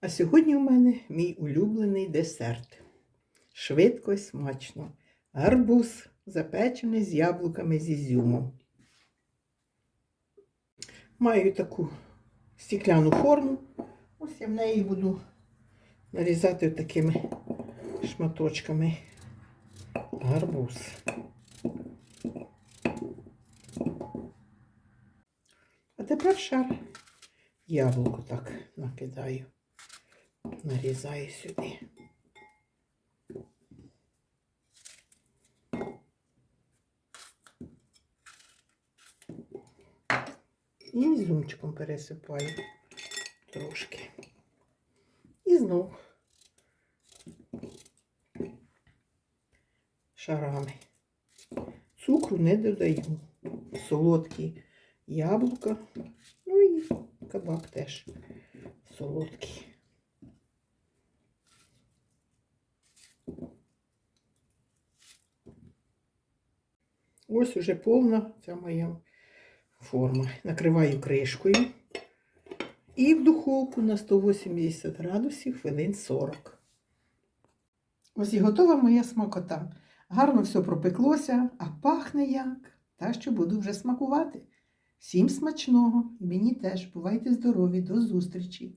А сьогодні у мене мій улюблений десерт. Швидко і смачно. Гарбуз запечений з яблуками з ізюмом. Маю таку стікляну форму. Ось я в неї буду нарізати такими шматочками гарбуз. А тепер шар яблуко так накидаю, нарізаю сюди. І ізюмчиком пересипаю трошки. І знов шарами. Цукру не додаю. Солодкі яблука. Ну і кабак теж солодкий. Ось уже повна ця моя форма. Накриваю кришкою і в духовку на 180 градусів хвилин 40. Ось і готова моя смакота. Гарно все пропеклося, а пахне як. Так що буду вже смакувати. Всім смачного мені теж. Бувайте здорові, до зустрічі!